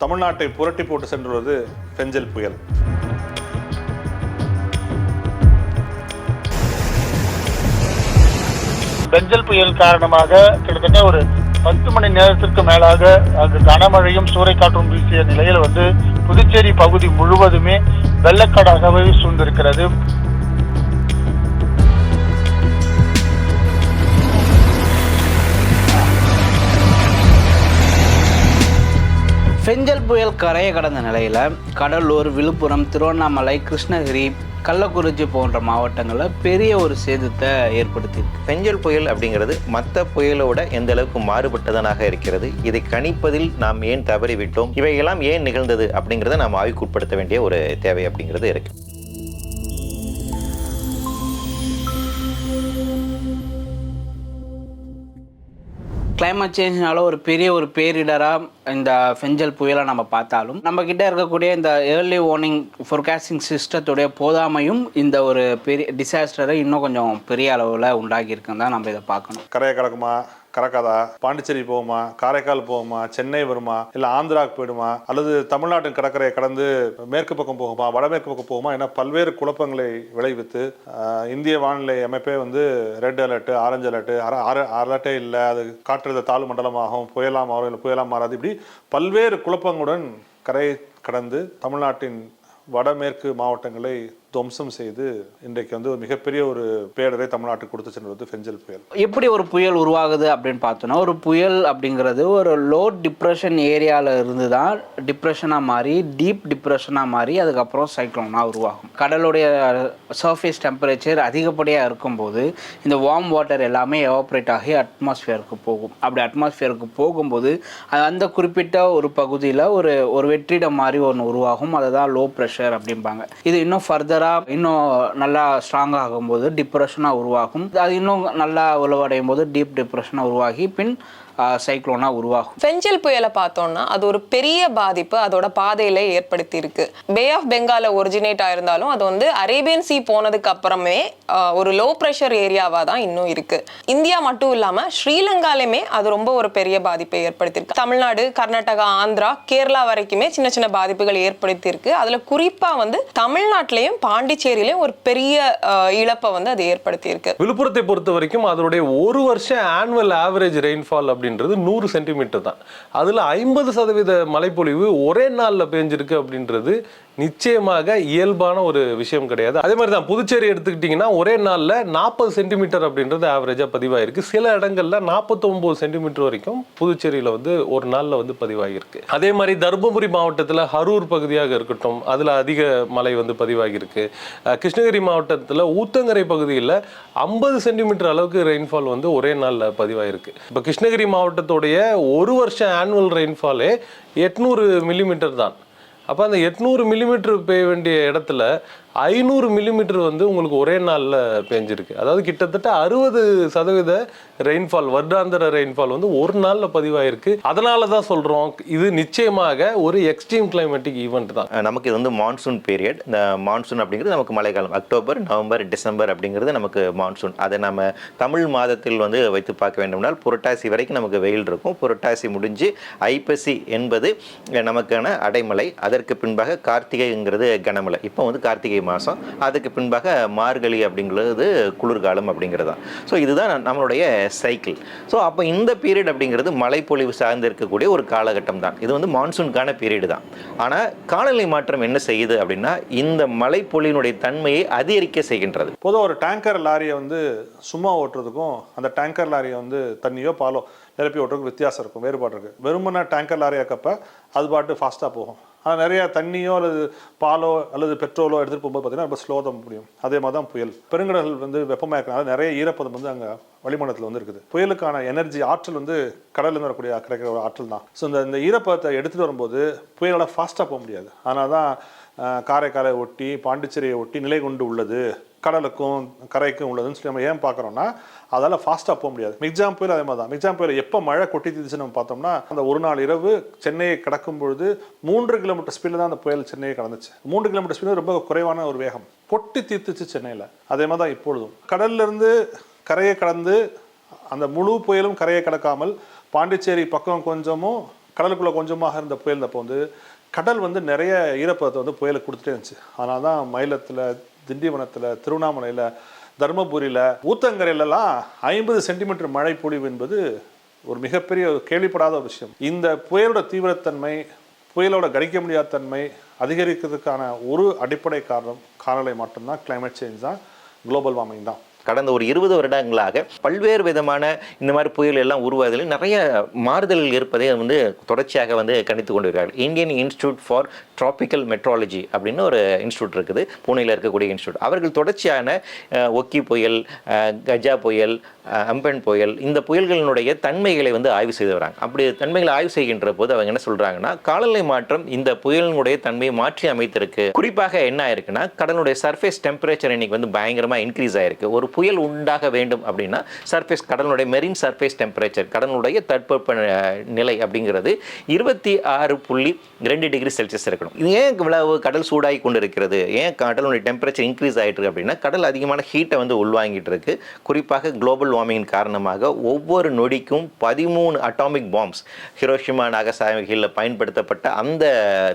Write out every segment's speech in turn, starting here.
தமிழ்நாட்டை புரட்டி போட்டு சென்றுள்ளது பெஞ்சல் புயல். பெஞ்சல் புயல் காரணமாக கிட்டத்தட்ட ஒரு பத்து மணி நேரத்திற்கு மேலாக அங்கு கனமழையும் சூறைக்காற்றும் வீசிய நிலையில் வந்து புதுச்சேரி பகுதி முழுவதுமே வெள்ளக்காடாகவே சூழ்ந்திருக்கிறது. பெஞ்சல் புயல் கரையை கடந்த நிலையில் கடலூர் விழுப்புரம் திருவண்ணாமலை கிருஷ்ணகிரி கள்ளக்குறிச்சி போன்ற மாவட்டங்களில் பெரிய ஒரு சேதத்தை ஏற்படுத்தியிருக்கு. பெஞ்சல் புயல் அப்படிங்கிறது மற்ற புயலோட எந்த அளவுக்கு மாறுபட்டதனாக இருக்கிறது இதை கணிப்பதில் நாம் ஏன் தவறிவிட்டோம் இவையெல்லாம் ஏன் நிகழ்ந்தது அப்படிங்கிறத நாம் ஆய்வுக்குட்படுத்த வேண்டிய ஒரு தேவை அப்படிங்கிறது இருக்குது கிளைமேட் சேஞ்ச்னால ஒரு பெரிய ஒரு பேரிடராக இந்த ஃபெஞ்சல் புயலை நம்ம பார்த்தாலும் நம்ம கிட்ட இருக்கக்கூடிய இந்த ஏர்லி வார்னிங் ஃபோர்காஸ்டிங் சிஸ்டத்துடைய போதாமையும் இந்த ஒரு பெரிய டிசாஸ்டரை இன்னும் கொஞ்சம் பெரிய அளவில் உண்டாக்கியிருக்குன்னு தான் நம்ம இதை பார்க்கணும். கரையை கலக்குமா கறக்காதா பாண்டிச்சேரி போகுமா காரைக்கால் போகுமா சென்னை வருமா இல்லை ஆந்திராவுக்கு போயிடுமா அல்லது தமிழ்நாட்டின் கடற்கரையை கடந்து மேற்கு பக்கம் போகுமா வடமேற்கு பக்கம் போகுமா என பல்வேறு குழப்பங்களை விளைவித்து இந்திய வானிலை அமைப்பே வந்து ரெட் அலர்ட் ஆரஞ்சு அலர்ட் அலர்ட்டே இல்லை அது காற்றழுத்த தாழ்வு மண்டலமாகும் புயலா மாறும் இல்லை புயலா மாறாது இப்படி பல்வேறு குழப்பங்களுடன் கரையை கடந்து தமிழ்நாட்டின் வடமேற்கு மாவட்டங்களை துவம்சம் செய்து இன்றைக்கு வந்து ஒரு மிகப்பெரிய ஒரு பேரரை தமிழ்நாட்டுக்கு கொடுத்து சென்றது ஃபெஞ்சல் புயல். எப்படி ஒரு புயல் உருவாகுது அப்படின்னு பார்த்தோன்னா ஒரு புயல் அப்படிங்கிறது ஒரு லோ டிப்ரெஷன் ஏரியாவில் இருந்து தான் டிப்ரெஷனாக மாறி டீப் டிப்ரெஷனாக மாறி அதுக்கப்புறம் சைக்ளோனாக உருவாகும். கடலுடைய சர்ஃபேஸ் டெம்பரேச்சர் அதிகப்படியாக இருக்கும்போது இந்த வார்ம் வாட்டர் எல்லாமே எவாப்ரேட் ஆகி அட்மாஸ்ஃபியருக்கு போகும். அப்படி அட்மாஸ்ஃபியருக்கு போகும்போது அந்த குறிப்பிட்ட ஒரு பகுதியில் ஒரு ஒரு வெற்றிடம் மாதிரி ஒன்று உருவாகும். அதை தான் லோ ப்ரெஷர் அப்படிம்பாங்க. இது இன்னும் ஃபர்தராக இன்னும் நல்லா ஸ்ட்ராங் ஆகும்போது டிப்ரெஷனாக உருவாகும். அது இன்னும் நல்லா உழவடையும் போது டீப் டிப்ரெஷனாக உருவாகி பின் சைக்ளோனாக உருவாகும். பெஞ்சல் புயலை பார்த்தோம்னா அது ஒரு பெரிய பாதிப்பு அதோட பாதையில ஏற்படுத்தி இருக்கு பே ஆஃப் பெங்கால ஒரிஜினேட் ஆயிருந்தாலும் அது வந்து அரேபியன் சி போனதுக்கு அப்புறமே ஒரு லோ ப்ரெஷர் ஏரியாவா தான் இன்னும் இருக்கு. இந்தியா மட்டும் இல்லாம ஸ்ரீலங்காலையுமே அது ரொம்ப ஒரு பெரிய பாதிப்பை ஏற்படுத்தியிருக்கு. தமிழ்நாடு கர்நாடகா ஆந்திரா கேரளா வரைக்குமே சின்ன சின்ன பாதிப்புகள் ஏற்படுத்தியிருக்கு. அதுல குறிப்பா வந்து தமிழ்நாட்டிலையும் பாண்டிச்சேரியிலையும் ஒரு பெரிய இழப்பை வந்து அது ஏற்படுத்தியிருக்கு. விழுப்புரத்தை பொறுத்த வரைக்கும் அதனுடைய ஒரு வருஷம் ஆனுவல் ஆவரேஜ் ரெயின்ஃபால் அப்படின்றது நூறு சென்டிமீட்டர் தான். அதில் ஐம்பது சதவீத மழைப்பொழிவு ஒரே நாளில் பேஞ்சிருக்கு அப்படின்றது நிச்சயமாக இயல்பான ஒரு விஷயம் கிடையாது. அதே மாதிரி தான் புதுச்சேரி எடுத்துக்கிட்டிங்கன்னா ஒரே நாளில் நாற்பது சென்டிமீட்டர் அப்படின்றது ஆவரேஜாக பதிவாகிருக்கு சில இடங்களில் நாற்பத்தொம்போது சென்டிமீட்டர் வரைக்கும் புதுச்சேரியில் வந்து ஒரு நாளில் வந்து பதிவாகியிருக்கு அதே மாதிரி தருமபுரி மாவட்டத்தில் ஹரூர் பகுதியாக இருக்கட்டும் அதில் அதிக மழை வந்து பதிவாகியிருக்கு. கிருஷ்ணகிரி மாவட்டத்தில் ஊத்தங்கரை பகுதியில் ஐம்பது சென்டிமீட்டர் அளவுக்கு ரெயின்ஃபால் வந்து ஒரே நாளில் பதிவாயிருக்கு. இப்போ கிருஷ்ணகிரி மாவட்டத்துடைய ஒரு வருஷம் ஆனுவல் ரெயின்ஃபாலே எட்நூறு மில்லிமீட்டர் தான். அப்போ அந்த எட்நூறு மில்லிமீட்டர் பெய்ய வேண்டிய இடத்துல ஐநூறு மில்லிமீட்டர் வந்து உங்களுக்கு ஒரே நாளில் பேஞ்சிருக்கு. அதாவது கிட்டத்தட்ட அறுபது சதவீத ரெயின்ஃபால் வருடாந்திர ரெயின்ஃபால் வந்து ஒரு நாளில் பதிவாயிருக்கு. அதனால தான் சொல்கிறோம் இது நிச்சயமாக ஒரு எக்ஸ்ட்ரீம் கிளைமேட்டிக் ஈவெண்ட் தான். நமக்கு இது வந்து மான்சூன் பீரியட் இந்த மான்சூன் அப்படிங்கிறது நமக்கு மழைக்காலம். அக்டோபர் நவம்பர் டிசம்பர் அப்படிங்கிறது நமக்கு மான்சூன் அதை நம்ம தமிழ் மாதத்தில் வந்து வைத்து பார்க்க வேண்டும்னால் புரட்டாசி வரைக்கும் நமக்கு வெயில் இருக்கும். புரட்டாசி முடிஞ்சு ஐப்பசி என்பது நமக்கான அடைமலை. அதற்கு பின்பாக கார்த்திகைங்கிறது கனமலை இப்போ வந்து கார்த்திகை மாதம் அதுக்கு பின்பாக மார்கழி அப்படிங்கிறது குளிர்காலம் அப்படிங்கிறது தான் ஸோ இதுதான் நம்மளுடைய சைக்கிள் ஸோ அப்போ இந்த பீரியட் அப்படிங்கிறது மழைப்பொழிவு சார்ந்து இருக்கக்கூடிய ஒரு காலகட்டம் தான் இது வந்து மான்சூனுக்கான பீரியடு தான். ஆனால் காலநிலை மாற்றம் என்ன செய்யுது அப்படின்னா இந்த மழைப்பொழிவினுடைய தன்மையை அதிகரிக்க செய்கின்றது. பொதுவாக ஒரு டேங்கர் லாரியை வந்து சும்மா ஓட்டுறதுக்கும் அந்த டேங்கர் லாரியை வந்து தண்ணியோ பாலோ நிரப்பி ஓட்டுறதுக்கு வித்தியாசம் இருக்கும் வேறுபாடு இருக்குது வெறுமனா டேங்கர் லாரி இருக்கப்போ அது பாட்டு ஃபாஸ்ட்டாக போகும். ஆனால் நிறையா தண்ணியோ அல்லது பாலோ அல்லது பெட்ரோலோ எடுத்துகிட்டு போகும்போது பார்த்தீங்கன்னா ரொம்ப ஸ்லோ தான் முடியும். அதே மாதிரி தான் புயல். பெருங்கடல் வந்து வெப்பமாக இருக்கனால நிறைய ஈரப்பதம் வந்து அங்கே வளிமண்டலத்தில் வந்து இருக்குது. புயலுக்கான எனர்ஜி ஆற்றல் வந்து கடல்லேருந்து வரக்கூடிய கிடைக்கிற ஒரு ஆற்றல் தான். ஸோ இந்த இந்த ஈரப்பதத்தை எடுத்துகிட்டு வரும்போது புயலால் ஃபாஸ்ட்டாக போக முடியாது. ஆனால் தான் காரைக்காலை ஒட்டி பாண்டிச்சேரியை ஒட்டி நிலை கொண்டு உள்ளது. கடலுக்கும் கரைக்கும் உள்ளதுன்னு சொல்லி நம்ம ஏன் பார்க்குறோன்னா அதால் ஃபாஸ்ட்டாக போக முடியாது. மிக்ஜாம் புயல் அதே மாதிரி தான். மிக்ஜாம் புயல் எப்போ மழை கொட்டி தீர்த்துச்சு நம்ம பார்த்தோம்னா அந்த ஒரு நாள் இரவு சென்னையை கடக்கும் பொழுது மூன்று கிலோமீட்டர் ஸ்பீடில் தான் அந்த புயல் சென்னையை கடந்துச்சு. மூன்று கிலோமீட்டர் ஸ்பீடு ரொம்ப குறைவான ஒரு வேகம். கொட்டி தீர்த்துச்சு சென்னையில். அதே மாதிரி தான் இப்பொழுதும். கடல்லேருந்து கரையை கடந்து அந்த முழு புயலும் கரையை கடக்காமல் பாண்டிச்சேரி பக்கம் கொஞ்சமும் கடலுக்குள்ளே கொஞ்சமாக இருந்த புயல் அப்போ வந்து கடல் வந்து நிறைய ஈரப்பதத்தை வந்து புயலுக்கு கொடுத்துட்டே இருந்துச்சு. அதனால தான் மயிலத்தில் திண்டிவனத்தில் திருவண்ணாமலையில் தருமபுரியில் ஊத்தங்கரையிலலாம் ஐம்பது சென்டிமீட்டர் மழை பொழிவு என்பது ஒரு மிகப்பெரிய ஒரு கேள்விப்படாத ஒரு விஷயம். இந்த புயலோட தீவிரத்தன்மை புயலோட கணிக்க முடியாத தன்மை அதிகரிக்கிறதுக்கான ஒரு அடிப்படை காரணம் காலநிலை மட்டும்தான் கிளைமேட் சேஞ்ச் தான் குளோபல் வார்மிங் தான். கடந்த ஒரு இருபது வருடங்களாக பல்வேறு விதமான இந்த மாதிரி புயல் எல்லாம் உருவாவதில் நிறைய மாறுதல்கள் இருப்பதை வந்து தொடர்ச்சியாக வந்து கணித்து கொண்டு இருக்கிறார்கள் Indian institute for tropical meteorology அப்படின்னு ஒரு இன்ஸ்டியூட் இருக்குது. பூனேயில் இருக்கக்கூடிய இன்ஸ்டியூட் அவர்கள் தொடர்ச்சியான ஒக்கி புயல் கஜா புயல் அம்பன் புயல் இந்த புயல்களினுடைய தன்மைகளை வந்து ஆய்வு செய்து வராங்க. அப்படி தன்மைகளை ஆய்வு செய்கின்ற போது அவங்க என்ன சொல்கிறாங்கன்னா காலநிலை மாற்றம் இந்த புயலினுடைய தன்மையை மாற்றி அமைத்திருக்கு. குறிப்பாக என்ன ஆயிருக்குன்னா கடலுடைய சர்ஃபேஸ் டெம்பரேச்சர் இன்னைக்கு வந்து பயங்கரமாக இன்க்ரீஸ் ஆயிருக்கு. ஒரு புயல் உண்டாக வேண்டும் அப்படின்னா சர்ஃபேஸ் கடலுடைய மெரின் சர்ஃபேஸ் டெம்பரேச்சர் கடலுடைய தட்பவெப்ப நிலை அப்படிங்கிறது இருபத்தி ஆறு புள்ளி ரெண்டு டிகிரி செல்சியஸ் இருக்கணும். இது ஏன் இவ்வளவு கடல் சூடாகி கொண்டு இருக்கிறது ஏன் கடலுடைய டெம்பரேச்சர் இன்க்ரீஸ் ஆயிட்டு இருக்கு அப்படின்னா கடல் அதிகமான ஹீட்டை வந்து உள்வாங்கிட்டு இருக்கு. குறிப்பாக குளோபல் வார்மிங்கின் காரணமாக ஒவ்வொரு நொடிக்கும் பதிமூணு அட்டாமிக் பாம்ஸ் ஹிரோஷிமா நாகசாமிகளில் பயன்படுத்தப்பட்ட அந்த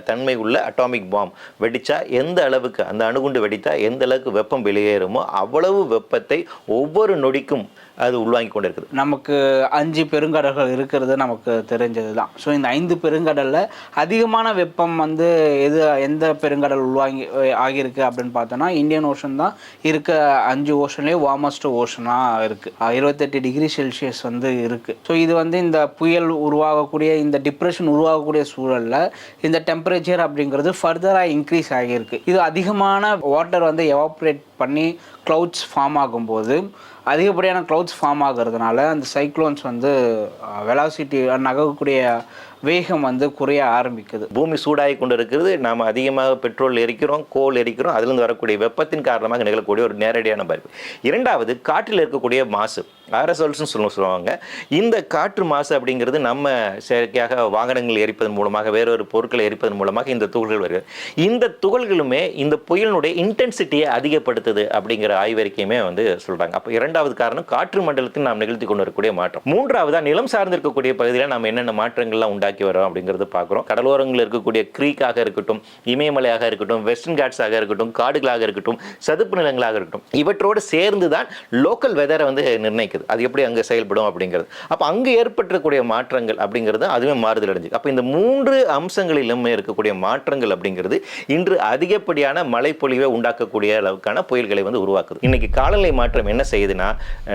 தன்மை உள்ள அட்டாமிக் பாம் வெடித்தா எந்த அளவுக்கு அந்த அணுகுண்டு வெடித்தா எந்த அளவுக்கு வெப்பம் வெளியேறுமோ அவ்வளவு வெப்பத்தை ஒவ்வொரு நொடிக்கும் அது உள்வாங்கி கொண்டு இருக்குது நமக்கு அஞ்சு பெருங்கடல்கள் இருக்கிறது நமக்கு தெரிஞ்சது தான் ஸோ இந்த ஐந்து பெருங்கடலில் அதிகமான வெப்பம் வந்து எது எந்த பெருங்கடல் உள்வாங்கி ஆகியிருக்கு அப்படின்னு பார்த்தோன்னா இந்தியன் ஓஷன் தான் இருக்க அஞ்சு ஓஷன்லேயே வார்மஸ்ட் ஓஷனாக இருக்குது இருபத்தெட்டு டிகிரி செல்சியஸ் வந்து இருக்குது ஸோ இது வந்து இந்த புயல் உருவாகக்கூடிய இந்த டிப்ரெஷன் உருவாகக்கூடிய சூழலில் இந்த டெம்பரேச்சர் அப்படிங்கிறது ஃபர்தராக இன்க்ரீஸ் ஆகியிருக்கு. இது அதிகமான வாட்டர் வந்து எவாப்ரேட் பண்ணி க்ளவுட்ஸ் ஃபார்ம் ஆகும்போது அதிகப்படியான க்ளவுட்ஸ் ஃபார்ம் ஆகிறதுனால அந்த சைக்ளோன்ஸ் வந்து வெலாசிட்டி நகரக்கூடிய வேகம் வந்து குறைய ஆரம்பிக்குது. பூமி சூடாகி கொண்டு இருக்கிறது நாம் அதிகமாக பெட்ரோல் எரிக்கிறோம் கோல் எரிக்கிறோம். அதிலிருந்து வரக்கூடிய வெப்பத்தின் காரணமாக நிகழக்கூடிய ஒரு நேரடியான பாதிப்பு இரண்டாவது காற்றில் இருக்கக்கூடிய மாசு. ஆர்எஸ்எல்ஸ்னு சொல்ல சொல்லுவாங்க. இந்த காற்று மாசு அப்படிங்கிறது நம்ம செயற்கையாக வாகனங்கள் எரிப்பதன் மூலமாக வேறொரு பொருட்களை எரிப்பதன் மூலமாக இந்த துகள்கள் வருகிறது. இந்த துகள்களுமே இந்த புயலினுடைய இன்டென்சிட்டியை அதிகப்படுத்துது அப்படிங்கிற ஆய்வறிக்கையுமே வந்து சொல்கிறாங்க அப்போ இரண்டாவது காரணம் காற்று மண்டலத்தில் நாம் நிகழ்த்தி கொண்டு வரக்கூடிய மாற்றம். மூன்றாவதாக நிலம் சார்ந்திருக்கக்கூடிய பகுதியில் நாம் என்னென்ன மாற்றங்கள்லாம் உண்டாக்கி வரோம் அப்படிங்கிறது பார்க்குறோம். கடலோரங்களில் இருக்கக்கூடிய க்ரீக்காக இருக்கட்டும் இமயமலையாக இருக்கட்டும் வெஸ்டர்ன் காட்ஸாக இருக்கட்டும் காடுகளாக இருக்கட்டும் சதுப்பு நிலங்களாக இருக்கட்டும் இவற்றோடு சேர்ந்து தான் லோக்கல் வெதரை வந்து நிர்ணயிக்குது. அது எப்படி அங்கே செயல்படும் அப்படிங்கிறது. அப்போ அங்கே ஏற்பட்டிருக்கக்கூடிய மாற்றங்கள் அப்படிங்கிறது அதுவே மாறுதல் அடைஞ்சு அப்போ இந்த மூன்று அம்சங்களிலுமே இருக்கக்கூடிய மாற்றங்கள் அப்படிங்கிறது இன்று அதிகப்படியான மழைப்பொழிவை உண்டாக்கக்கூடிய அளவுக்கான புயல்களை வந்து உருவாக்குது. இன்னைக்கு காலநிலை மாற்றம் என்ன செய்யுதுன்னா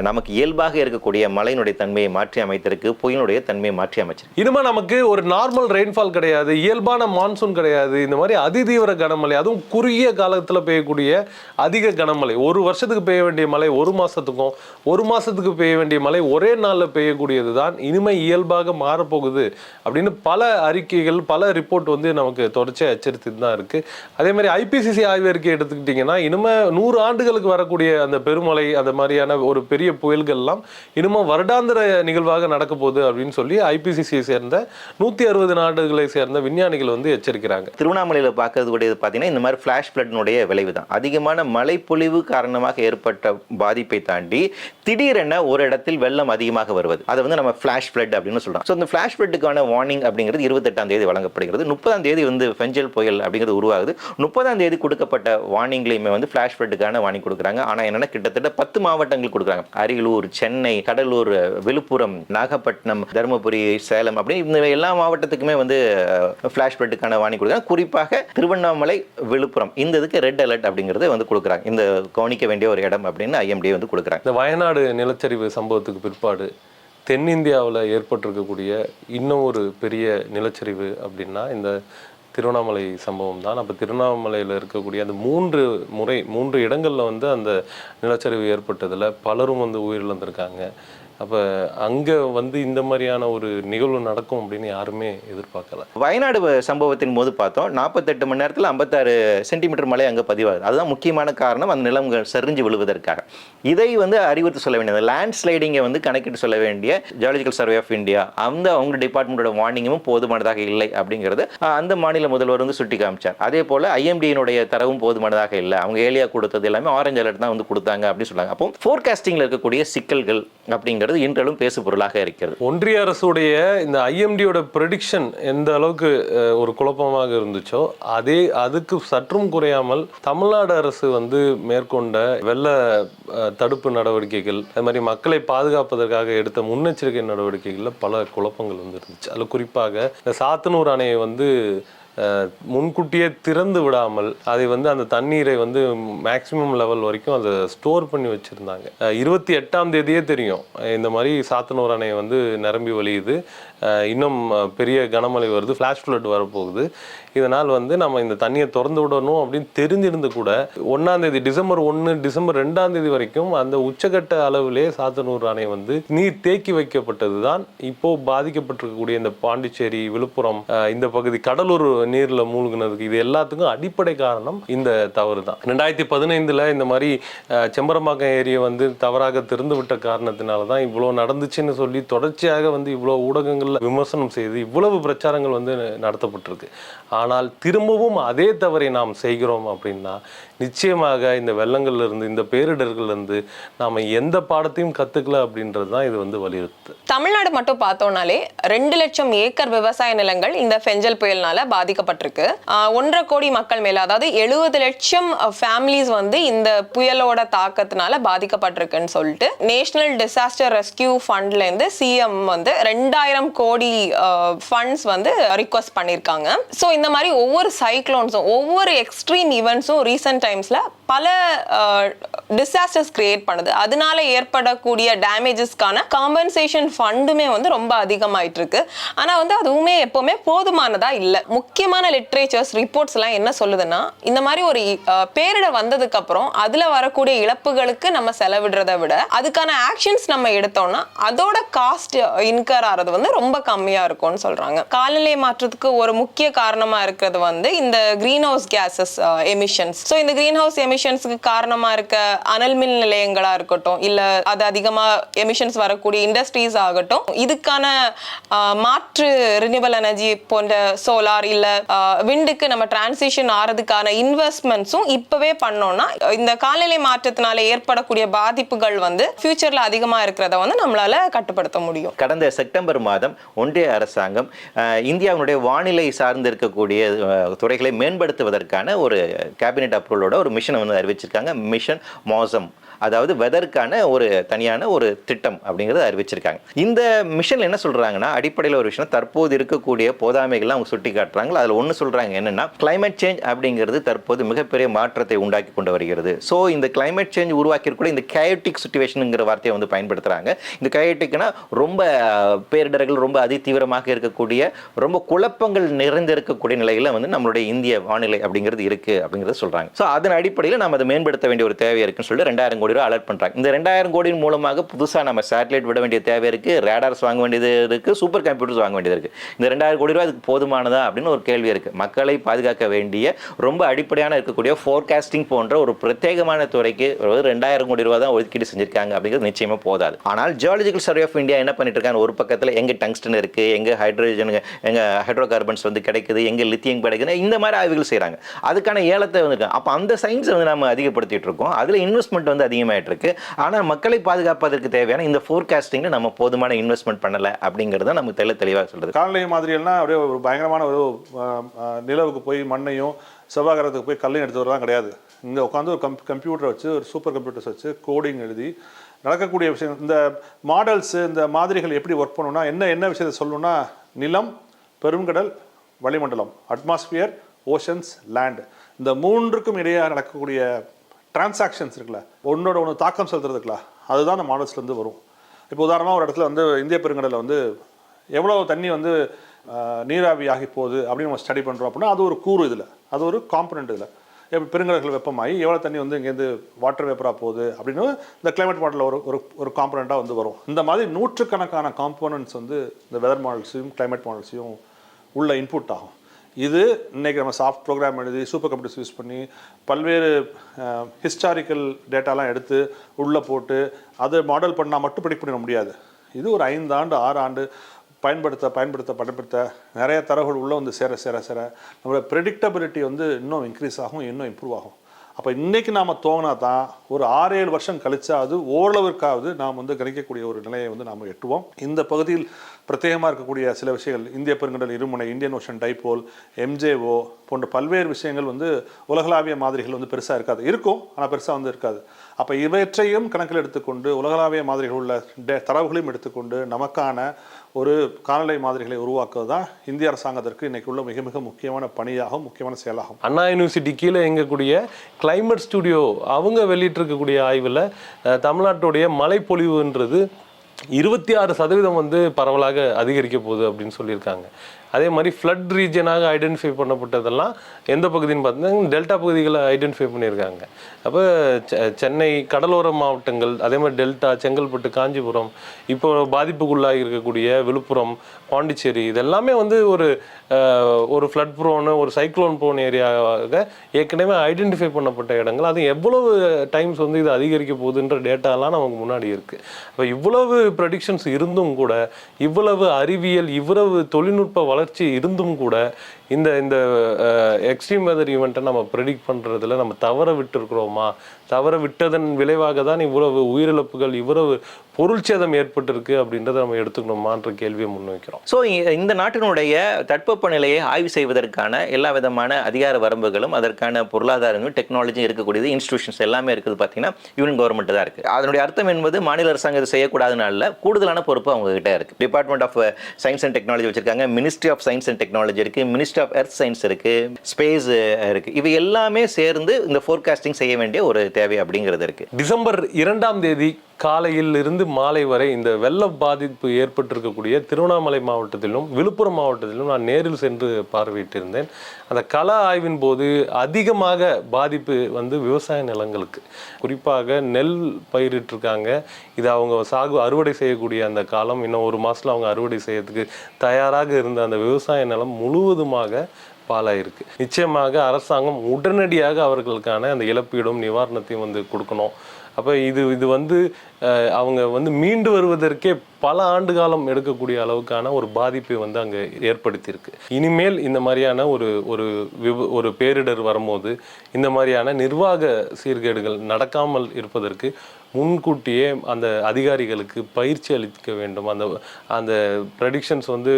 நமக்கு இயல்பாக இருக்கக்கூடிய மழையினுடைய தன்மையை மாற்றி அமைத்திருக்கு புயலுடைய தன்மையை மாற்றி அமைச்சிருக்கு. இனிமே நமக்கு ஒரு நார்மல் ரெயின்ஃபால் கிடையாது இயல்பான மான்சூன் கிடையாது இந்த மாதிரி அதிதீவிர கனமழை அதுவும் குறுகிய காலத்தில் பெய்யக்கூடிய அதிக கனமழை. ஒரு வருஷத்துக்கு பெய்ய வேண்டிய மழை ஒரு மாதத்துக்கும் ஒரு மாதத்துக்கு பெய்ய வேண்டிய மழை ஒரே நாளில் பெய்யக்கூடியது தான் இனிமே இயல்பாக மாறப்போகுது அப்படின்னு பல அறிக்கைகள் பல ரிப்போர்ட் வந்து நமக்கு தொடர்ச்சியாக எச்சரித்துட்டு தான் இருக்குது அதே மாதிரி ஐபிசிசி ஆய்வறிக்கை எடுத்துக்கிட்டிங்கன்னா இனிமே நூறு ஆண்டுகளுக்கு வரக்கூடிய அந்த பெருமழை அந்த மாதிரியான ஒரு பெரிய புயல்கள்லாம் இனிமே வருடாந்திர நிகழ்வாக நடக்க போகுது அப்படின்னு சொல்லி ஐபிசிசியை சேர்ந்த நூற்றி அறுபது நாடுகளை சேர்ந்த விஞ்ஞானிகள் வந்து எச்சரிக்கிறாங்க. திருவண்ணாமலையில் பார்க்கறது கூடியது பார்த்தீங்கன்னா இந்த மாதிரி ஃப்ளாஷ் ஃப்ளட்னுடைய விளைவு தான் அதிகமான மழைப்பொழிவு காரணமாக ஏற்பட்ட பாதிப்பை தாண்டி திடீரென ஒரு இடத்தில் வெள்ளம் அதிகமாக வருவது. அதை வந்து நம்ம ஃப்ளாஷ் ஃப்ளட் அப்படின்னு சொல்கிறோம் ஸோ இந்த ஃப்ளாஷ் ஃப்ளட்டுக்கான வார்னிங் அப்படிங்கிறது இருபத்தெட்டாம் தேதி வழங்கப்படுகிறது. முப்பதாம் தேதி வந்து ஃபெஞ்சல் புயல் அப்படிங்கிறது உருவாகுது. முப்பதாம் தேதி கொடுக்கப்பட்ட வார்னிங்லையுமே வந்து ஃப்ளாஷ் ஃப்ளட்டுக்கான வார்னிங் கொடுக்குறாங்க. ஆனால் என்னன்னா கிட்டத்தட்ட பத்து மாவட்டங்கள் கொடுக்குறாங்க. அரியலூர் சென்னை கடலூர் விழுப்புரம் நாகப்பட்டினம் தருமபுரி சேலம் அப்படின்னு இந்த எல்லா மாவட்டத்துக்குமே வந்து ஃப்ளாஷ் ஃப்ளட்டுக்கான வாணி கொடுக்குறாங்க. குறிப்பாக திருவண்ணாமலை விழுப்புரம் இந்த இதுக்கு ரெட் அலர்ட் அப்படிங்கிறது வந்து கொடுக்குறாங்க. இந்த கவனிக்க வேண்டிய ஒரு இடம் அப்படின்னு ஐஎம்டி வந்து கொடுக்குறாங்க. இந்த வயநாடு நிலச்சரிவு சம்பவத்துக்கு பிற்பாடு தென்னிந்தியாவில் ஏற்பட்டிருக்கக்கூடிய இன்னும் ஒரு பெரிய நிலச்சரிவு அப்படின்னா இந்த திருவண்ணாமலை சம்பவம் தான். அப்போ திருவண்ணாமலையில் இருக்கக்கூடிய அந்த மூன்று முறை மூன்று இடங்களில் வந்து அந்த நிலச்சரிவு ஏற்பட்டதில் பலரும் வந்து உயிரிழந்திருக்காங்க. அப்போ அங்கே வந்து இந்த மாதிரியான ஒரு நிகழ்வு நடக்கும் அப்படின்னு யாருமே எதிர்பார்க்கல. வயநாடு சம்பவத்தின் போது பார்த்தோம் நாற்பத்தெட்டு மணி நேரத்தில் ஐம்பத்தாறு சென்டிமீட்டர் மழை அங்கே பதிவாகுது. அதுதான் முக்கியமான காரணம் அந்த நிலங்கள் சரிஞ்சு விழுவதற்காக. இதை வந்து அறிவுறுத்து சொல்ல வேண்டியது லேண்ட் ஸ்லைடிங்கை வந்து கணக்கிட்டு சொல்ல வேண்டிய ஜியாலஜிக்கல் சர்வே ஆஃப் இந்தியா அந்த அவங்க டிபார்ட்மெண்ட்டோட வார்னிங்கும் போதுமானதாக இல்லை அப்படிங்கிறது அந்த மாநில முதல்வர் வந்து சுட்டி காமிச்சார். அதே போல் ஐஎம்டியினுடைய தரவும் போதுமானதாக இல்லை. அவங்க ஏலியா கொடுத்தது எல்லாமே ஆரஞ்சு அலர்ட் தான் வந்து கொடுத்தாங்க அப்படின்னு சொன்னாங்க. அப்போ ஃபோர்காஸ்டிங்கில் இருக்கக்கூடிய சிக்கல்கள் அப்படிங்கிற அப்படிங்கிறது இன்றளவும் பேசு பொருளாக இருக்கிறது. ஒன்றிய அரசுடைய இந்த ஐஎம்டியோட ப்ரெடிக்ஷன் எந்த அளவுக்கு ஒரு குழப்பமாக இருந்துச்சோ அதே அதுக்கு சற்றும் குறையாமல் தமிழ்நாடு அரசு வந்து மேற்கொண்ட வெள்ள தடுப்பு நடவடிக்கைகள் அது மாதிரி மக்களை பாதுகாப்பதற்காக எடுத்த முன்னெச்சரிக்கை நடவடிக்கைகளில் பல குழப்பங்கள் வந்து இருந்துச்சு. அதில் குறிப்பாக இந்த சாத்தனூர் அணையை வந்து முன்கூட்டியே திறந்து விடாமல் அதை வந்து அந்த தண்ணீரை வந்து மேக்ஸிமம் லெவல் வரைக்கும் அதை ஸ்டோர் பண்ணி வச்சுருந்தாங்க. இருபத்தி எட்டாம் தேதியே தெரியும். இந்த மாதிரி சாத்தனூர் அணை வந்து நிரம்பி வழியுது. இன்னும் பெரிய கனமழை வருது ஃப்ளாஷ் ஃப்ளட் வரப்போகுது. இதனால் வந்து நம்ம இந்த தண்ணியை திறந்து விடணும் அப்படின்னு தெரிஞ்சிருந்து கூட ஒன்றாந்தேதி டிசம்பர் ஒன்று டிசம்பர் ரெண்டாந்தேதி வரைக்கும் அந்த உச்சகட்ட அளவிலே சாத்தனூர் அணை வந்து நீர் தேக்கி வைக்கப்பட்டது தான் இப்போது பாதிக்கப்பட்டிருக்கக்கூடிய இந்த பாண்டிச்சேரி விழுப்புரம் இந்த பகுதி கடலூர் நீரில் மூழ்கினதுக்கு இது எல்லாத்துக்கும் அடிப்படை காரணம் இந்த தவறு தான் ரெண்டாயிரத்தி பதினைந்தில் இந்த மாதிரி செம்பரம்பாக்கம் ஏரியை வந்து தவறாக திறந்து விட்ட காரணத்தினால தான் இவ்வளோ நடந்துச்சுன்னு சொல்லி தொடர்ச்சியாக வந்து இவ்வளோ ஊடகங்கள் ஊடகங்கள்ல விமர்சனம் செய்து இவ்வளவு பிரச்சாரங்கள் வந்து நடத்தப்பட்டிருக்கு. ஆனால் திரும்பவும் அதே தவறை நாம் செய்கிறோம் அப்படின்னா நிச்சயமாக இந்த வெள்ளங்கள்லேருந்து இந்த பேரிடர்கள்லேருந்து நாம் எந்த பாடத்தையும் கற்றுக்கல அப்படின்றது தான் இது வந்து வலியுறுத்து. தமிழ்நாடு மட்டும் பார்த்தோம்னாலே ரெண்டு லட்சம் ஏக்கர் விவசாய நிலங்கள் இந்த ஃபெஞ்சல் புயல்னால பாதிக்கப்பட்டிருக்கு. ஒன்றரை கோடி மக்கள் மேல அதாவது எழுபது லட்சம் ஃபேமிலிஸ் வந்து இந்த புயலோட தாக்கத்தினால பாதிக்கப்பட்டிருக்குன்னு சொல்லிட்டு நேஷனல் டிசாஸ்டர் ரெஸ்கியூ ஃபண்ட்லேருந்து சிஎம் வந்து ரெண்டாயிரம் கோடி ஃபண்ட்ஸ் வந்து ரிக்வஸ்ட் பண்ணியிருக்காங்க ஸோ இந்த மாதிரி ஒவ்வொரு சைக்ளோன்ஸும் ஒவ்வொரு எக்ஸ்ட்ரீம் ஈவெண்ட்ஸும் ரீசெண்ட் டைம்ஸ்ல பல டிசாஸ்டர்ஸ் கிரியேட் பண்ணுது. அதனால ஏற்படக்கூடிய டேமேஜஸ்க்கான காம்பன்சேஷன் ஃபண்டுமே வந்து ரொம்ப அதிகமாயிட்டு இருக்கு ஆனால் வந்து அதுவுமே எப்போவுமே போதுமானதா இல்லை. முக்கியமான லிட்ரேச்சர்ஸ் ரிப்போர்ட்ஸ் எல்லாம் என்ன சொல்லுதுன்னா இந்த மாதிரி ஒரு பேரிடர் வந்ததுக்கப்புறம் அதில் வரக்கூடிய இழப்புகளுக்கு நம்ம செலவிடுறத விட அதுக்கான ஆக்ஷன்ஸ் நம்ம எடுத்தோம்னா அதோட காஸ்ட் இன்கர் ஆகிறது வந்து ரொம்ப கம்மியாக இருக்கும்னு சொல்கிறாங்க காலநிலை மாற்றத்துக்கு ஒரு முக்கிய காரணமாக இருக்கிறது வந்து இந்த green house gases emissions so இந்த கிரீன் ஹவுஸ் எமிஷன்ஸ்க்கு காரணமா இருக்க அனல் மின் நிலையங்களா இருக்கட்டும் இல்ல அது அதிகமா எமிஷன்ஸ் வரக்கூடிய இண்டஸ்ட்ரீஸ் ஆகட்டும் இதுக்கான மாற்று ரினியூவல் எனர்ஜி போன்ற சோலார் இல்ல விண்டுக்கு நம்ம டிரான்சிஷன் ஆறதுக்கான இன்வெஸ்ட்மெண்ட்ஸும் இப்பவே பண்ணோம்னா இந்த காலநிலை மாற்றத்தினால ஏற்படக்கூடிய பாதிப்புகள் வந்து ஃபியூச்சர்ல அதிகமா இருக்கிறத வந்து நம்மளால கட்டுப்படுத்த முடியும். கடந்த செப்டம்பர் மாதம் ஒன்றிய அரசாங்கம் இந்தியாவினுடைய வானிலை சார்ந்து இருக்கக்கூடிய துறைகளை மேம்படுத்துவதற்கான ஒரு கேபினெட் அவங்களோட ஒரு மிஷனை வந்து அறிவிச்சிருக்காங்க. மிஷன் மோசம். அதாவது வெதருக்கான ஒரு தனியான ஒரு திட்டம் அப்படிங்கிறத அறிவிச்சிருக்காங்க. இந்த மிஷன் என்ன சொல்றாங்கன்னா அடிப்படையில் ஒரு விஷயம் தற்போது இருக்கக்கூடிய போதாமைகள்லாம் அவங்க சுட்டி காட்டுறாங்க. அதில் ஒன்று சொல்றாங்க என்னன்னா கிளைமேட் சேஞ்ச் அப்படிங்கிறது தற்போது மிகப்பெரிய மாற்றத்தை உண்டாக்கி கொண்டு வருகிறது. ஸோ இந்த கிளைமேட் சேஞ்ச் உருவாக்கியிருக்கூட இந்த கயோட்டிக் சுச்சுவேஷனுங்கிற வார்த்தையை வந்து பயன்படுத்துறாங்க. இந்த கயோட்டிக்னா ரொம்ப பேரிடர்கள் ரொம்ப அதிதீவிரமாக இருக்கக்கூடிய ரொம்ப குழப்பங்கள் நிறைந்திருக்கக்கூடிய நிலையில் நிலையில வந்து நம்மளுடைய இந்திய வானிலை அப்படிங்கிறது இருக்கு அப்படிங்கிறத சொல்றாங்க. ஸோ அதன் அடிப்படையில் நம்ம அதை மேம்படுத்த வேண்டிய ஒரு தேவை இருக்குன்னு சொல்லிட்டு ரெண்டாயிரம் கோடி ரூபாய் அலர்ட் பண்ணுறாங்க இந்த ரெண்டாயிரம் கோடியின் மூலமாக புதுசா நம்ம சேட்டலைட் விட வேண்டிய தேவை இருக்கு. ரேடார்ஸ் வாங்க வேண்டியது இருக்கு. சூப்பர் கம்ப்யூட்டர்ஸ் வாங்க வேண்டியது இருக்குது இந்த ரெண்டாயிரம் கோடி ரூபா அதுக்கு போதுமானதா அப்படின்னு ஒரு கேள்வி இருக்கு. மக்களை பாதுகாக்க வேண்டிய ரொம்ப அடிப்படையான இருக்கக்கூடிய ஃபோர்காஸ்டிங் போன்ற ஒரு பிரத்யேகமான துறைக்கு ரெண்டாயிரம் கோடி ரூபா தான் ஒதுக்கீடு செஞ்சிருக்காங்க அப்படிங்கிறது நிச்சயமா போதாது. ஆனால் ஜியாலஜிக்கல் சர்வே ஆஃப் இந்தியா என்ன பண்ணிட்டு இருக்காங்க? ஒரு பக்கத்தில் எங்கே டங்ஸ்டன் இருக்குது எங்க ஹைட்ரஜன் எங்கள் ஹைட்ரோ கார்பன்ஸ் வந்து கிடைக்குது? எங்கே லித்தியம் கிடைக்குது? இந்த மாதிரி ஆய்வுகள் செய்கிறாங்க அதுக்கான ஏலத்தை வந்து அப்போ அந்த சயின்ஸை வந்து நம்ம அதிகப்படுத்திட்டு இருக்கோம். அதில் இன்வெஸ்ட்மெண்ட் வந்து அதிகமாயிட்டு இருக்கு ஆனால் மக்களை பாதுகாப்பதற்கு தேவையான இந்த ஃபோர்காஸ்டிங்கில் நம்ம போதுமான இன்வெஸ்ட்மெண்ட் பண்ணலை அப்படிங்கிறது தான் நமக்கு தெளி தெளிவாக சொல்கிறது காலநிலை மாதிரியெல்லாம் அப்படியே ஒரு பயங்கரமான ஒரு நிலவுக்கு போய் மண்ணையும் செவ்வாய்கிரகத்துக்கு போய் கல்லையும் எடுத்து வரலாம் கிடையாது. இங்கே உட்காந்து ஒரு கம் கம்ப்யூட்டர் வச்சு ஒரு சூப்பர் கம்ப்யூட்டர்ஸ் வச்சு கோடிங் எழுதி நடக்கக்கூடிய விஷயம் இந்த மாடல்ஸ் இந்த மாதிரிகள் எப்படி ஒர்க் பண்ணணும்னா என்ன என்ன விஷயத்தை சொல்லணும்னா நிலம் பெருங்கடல் வளிமண்டலம் அட்மாஸ்பியர் ஓஷன்ஸ் லேண்ட் இந்த மூன்றுக்கும் இடையே நடக்கக்கூடிய டிரான்சாக்ஷன்ஸ் இருக்குல்ல ஒன்னோட ஒன்று தாக்கம் செலுத்துறதுக்குல அதுதான் அந்த மாடல்ஸ்லேருந்து வரும். இப்போ உதாரணமாக ஒரு இடத்துல வந்து இந்திய பெருங்கடலில் வந்து எவ்வளோ தண்ணி வந்து நீராவி ஆகி போகுது அப்படின்னு நம்ம ஸ்டடி பண்ணுறோம் அப்படின்னா அது ஒரு கூறு இதில். அது ஒரு காம்பனண்ட் இதில். இப்போ பெருங்கடல்கள் வெப்பமாகி எவ்வளோ தண்ணி வந்து இங்கேருந்து வாட்டர் வேப்பராக போகுது அப்படின்னு இந்த கிளைமேட் மாடலில் ஒரு ஒரு ஒரு காம்பனண்ட்டாக வந்து வரும். இந்த மாதிரி நூற்றுக்கணக்கான காம்போனன்ட்ஸ் வந்து இந்த வெதர் மாடல்ஸையும் கிளைமேட் மாடல்ஸையும் உள்ள இன்புட் ஆகும். இது இன்றைக்கி நம்ம சாஃப்ட் ப்ரோக்ராம் எழுதி சூப்பர் கம்ப்யூட்டர்ஸ் யூஸ் பண்ணி பல்வேறு ஹிஸ்டாரிக்கல் டேட்டாலாம் எடுத்து உள்ளே போட்டு அதை மாடல் பண்ணால் மட்டும் ப்ரிடிக் பண்ணிட முடியாது. இது ஒரு ஐந்து ஆண்டு ஆறு ஆண்டு பயன்படுத்த பயன்படுத்த பயன்படுத்த நிறைய தரவுகள் உள்ளே வந்து சேர சேர சேர. நம்மளோட ப்ரெடிக்டபிலிட்டி வந்து இன்னும் இன்க்ரீஸ் ஆகும் இன்னும் இம்ப்ரூவ் ஆகும். அப்போ இன்னைக்கு நாம் தோங்கினா தான் ஒரு ஆறு ஏழு வருஷம் கழிச்சாவது ஓரளவிற்காவது நாம் வந்து கணிக்கக்கூடிய ஒரு நிலையை வந்து நாம் எட்டுவோம். இந்த பகுதியில் பிரத்யேகமாக இருக்கக்கூடிய சில விஷயங்கள் இந்திய பெருங்கடல் இருமுனை இந்தியன் ஓஷன் டைபோல் எம்ஜேஓ போன்ற பல்வேறு விஷயங்கள் வந்து உலகளாவிய மாதிரிகள் வந்து பெருசாக இருக்காது. இருக்கும் ஆனால் பெருசாக வந்து இருக்காது. அப்போ இவற்றையும் கணக்கில் எடுத்துக்கொண்டு உலகளாவிய மாதிரிகள் உள்ள டே- தரவுகளையும் எடுத்துக்கொண்டு நமக்கான ஒரு காலநிலை மாதிரிகளை உருவாக்குவது தான் இந்திய அரசாங்கத்திற்கு இன்னைக்கு உள்ள மிக மிக முக்கியமான பணியாகும் முக்கியமான செயலாகும் அண்ணா யூனிவர்சிட்டி கீழே இயங்கக்கூடிய கிளைமேட் ஸ்டுடியோ அவங்க வெளியிட்டிருக்கக்கூடிய ஆய்வில் தமிழ்நாட்டுடைய மழைப்பொழிவுன்றது இருபத்தி ஆறு சதவீதம் வந்து பரவலாக அதிகரிக்க போகுது அப்படின்னு சொல்லியிருக்காங்க. அதே மாதிரி ஃப்ளட் ரீஜனாக ஐடென்டிஃபை பண்ணப்பட்டதெல்லாம் எந்த பகுதின்னு பார்த்தீங்கன்னா டெல்டா பகுதிகளை ஐடென்டிஃபை பண்ணியிருக்காங்க. அப்போ சென்னை கடலோர மாவட்டங்கள் அதே மாதிரி டெல்டா செங்கல்பட்டு காஞ்சிபுரம் இப்போ பாதிப்புக்குள்ளாகி இருக்கக்கூடிய விழுப்புரம் பாண்டிச்சேரி இதெல்லாமே வந்து ஒரு ஒரு ஃப்ளட் ப்ரோனு ஒரு சைக்ளோன் ப்ரோன் ஏரியாவாக ஏற்கனவே ஐடென்டிஃபை பண்ணப்பட்ட இடங்கள். அது எவ்வளவு டைம்ஸ் வந்து இது அதிகரிக்க போகுதுன்ற டேட்டாலாம் நமக்கு முன்னாடி இருக்குது அப்போ இவ்வளவு ப்ரெடிக்ஷன்ஸ் இருந்தும் கூட இவ்வளவு அறிவியல் இவ்வளவு தொழில்நுட்ப வளர்ச்சி இருந்தும் கூட இந்த இந்த எக்ஸ்ட்ரீம் வெதர் ஈவெண்ட்டை நம்ம ப்ரெடிக்ட் பண்ணுறதுல நம்ம தவற விட்டுருக்குறோமா? தவற விட்டதன் விளைவாக தான் இவ்வளவு உயிரிழப்புகள் இவ்வளவு பொருள்சேதம் ஏற்பட்டிருக்கு அப்படின்றத நம்ம எடுத்துக்கணுமான்ற கேள்வியை முன்வைக்கிறோம். ஸோ இந்த நாட்டினுடைய தட்பவெப்ப நிலையை ஆய்வு செய்வதற்கான எல்லா விதமான அதிகார வரம்புகளும் அதற்கான பொருளாதாரங்களும் டெக்னாலஜியும் இருக்கக்கூடியது இன்ஸ்டிடியூஷன்ஸ் எல்லாமே இருக்குது பார்த்தீங்கன்னா யூனியன் கவர்மெண்ட் தான் இருக்குது அதனுடைய அர்த்தம் என்பது மாநில அரசாங்கம் இது செய்யக்கூடாதுனால கூடுதலான பொறுப்பு அவங்க கிட்ட department of science and technology வச்சிருக்காங்க ministry of science and technology இருக்குது மினிஸ்ட்ரி ஆஃப் எர்த் சயின்ஸ் இருக்கு ஸ்பேஸ் இருக்கு. இவை எல்லாமே சேர்ந்து இந்த ஃபோர்காஸ்டிங் செய்ய வேண்டிய ஒரு தேவை அப்படிங்கிறது இருக்கு. டிசம்பர் இரண்டாம் தேதி காலையில் இருந்து மாலை வரை இந்த வெள்ள பாதிப்பு ஏற்பட்டிருக்கக்கூடிய திருவண்ணாமலை மாவட்டத்திலும் விழுப்புரம் மாவட்டத்திலும் நான் நேரில் சென்று பார்வையிட்டிருந்தேன். அந்த கள ஆய்வின் போது அதிகமாக பாதிப்பு வந்து விவசாய நிலங்களுக்கு குறிப்பாக நெல் பயிரிட்டிருக்காங்க. இது அவங்க சாகு அறுவடை செய்யக்கூடிய அந்த காலம் இன்னும் ஒரு மாதத்தில் அவங்க அறுவடை செய்யறதுக்கு தயாராக இருந்த அந்த விவசாய நிலம் முழுவதுமாக பாலாயிருக்கு நிச்சயமாக அரசாங்கம் உடனடியாக அவர்களுக்கான அந்த இழப்பீடும் நிவாரணத்தையும் வந்து கொடுக்கணும். அப்போ இது இது வந்து அவங்க வந்து மீண்டு வருவதற்கே பல ஆண்டு காலம் எடுக்கக்கூடிய அளவுக்கான ஒரு பாதிப்பை வந்து அங்கே ஏற்படுத்தியிருக்கு. இனிமேல் இந்த மாதிரியான ஒரு ஒரு விப ஒரு பேரிடர் வரும்போது இந்த மாதிரியான நிர்வாக சீர்கேடுகள் நடக்காமல் இருப்பதற்கு முன்கூட்டியே அந்த அதிகாரிகளுக்கு பயிற்சி அளிக்க வேண்டும். அந்த அந்த ப்ரெடிக்ஷன்ஸ் வந்து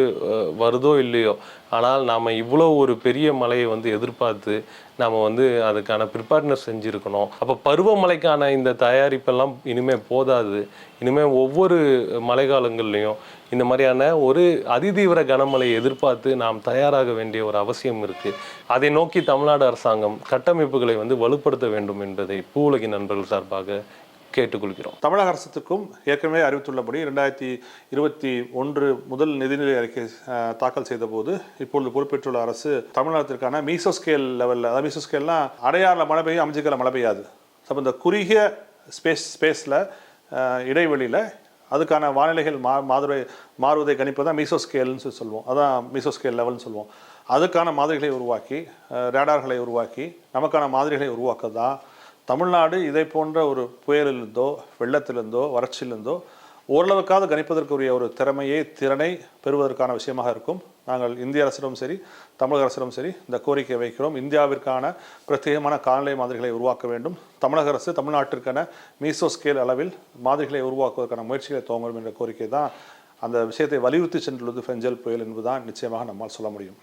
வருதோ இல்லையோ. ஆனால் நாம் இவ்வளோ ஒரு பெரிய மலையை வந்து எதிர்பார்த்து நாம் வந்து அதுக்கான ப்ரிப்பேர்னஸ் செஞ்சுருக்கணும். அப்போ பருவமழைக்கான இந்த தயாரிப்பெல்லாம் இனிமேல் போதாது. இனிமேல் ஒவ்வொரு மழைக்காலங்கள்லையும் இந்த மாதிரியான ஒரு அதிதீவிர கனமழையை எதிர்பார்த்து நாம் தயாராக வேண்டிய ஒரு அவசியம் இருக்குது அதை நோக்கி தமிழ்நாடு அரசாங்கம் கட்டமைப்புகளை வந்து வலுப்படுத்த வேண்டும் என்பதை பூவுலகின் நண்பர்கள் சார்பாக கேட்டுக்கொள்கிறோம். தமிழக அரசுக்கும் ஏற்கனவே அறிவித்துள்ளபடி ரெண்டாயிரத்தி இருபத்தி ஒன்று முதல் நிதிநிலை அறிக்கை தாக்கல் செய்த போது இப்பொழுது பொறுப்பேற்றுள்ள அரசு தமிழ்நாட்டிற்கான மீசோ ஸ்கேல் லெவலில் அதாவது மீசோ ஸ்கேல்னா அடையாறில் மழை பெய்யும் அமைஞ்சிக்கல மழை பெய்யாது. அப்போ இந்த குறுகிய ஸ்பேஸ் ஸ்பேஸில் இடைவெளியில் அதுக்கான வானிலைகள் மா மாதிரி மாறுவதை கணிப்பது தான் மீசோ ஸ்கேல்னு சொல்லி சொல்லுவோம். அதான் மீசோ ஸ்கேல் லெவல்னு சொல்லுவோம். அதுக்கான மாதிரிகளை உருவாக்கி ரேடார்களை உருவாக்கி நமக்கான மாதிரிகளை உருவாக்க தான் தமிழ்நாடு இதை போன்ற ஒரு புயலிலிருந்தோ வெள்ளத்திலிருந்தோ வறட்சியிலிருந்தோ ஓரளவுக்காவது கணிப்பதற்குரிய ஒரு திறமையை திறனை பெறுவதற்கான விஷயமாக இருக்கும். நாங்கள் இந்திய அரசிடம் சரி தமிழக அரசிடம் சரி இந்த கோரிக்கை வைக்கிறோம். இந்தியாவிற்கான பிரத்யேகமான காலநிலை மாதிரிகளை உருவாக்க வேண்டும். தமிழக அரசு தமிழ்நாட்டிற்கான மீசோ ஸ்கேல் அளவில் மாதிரிகளை உருவாக்குவதற்கான முயற்சிகளை துவங்கும் என்ற கோரிக்கை தான் அந்த விஷயத்தை வலியுறுத்தி சென்றுள்ளது ஃபெஞ்சல் புயல் என்பதுதான் நிச்சயமாக நம்மால் சொல்ல முடியும்.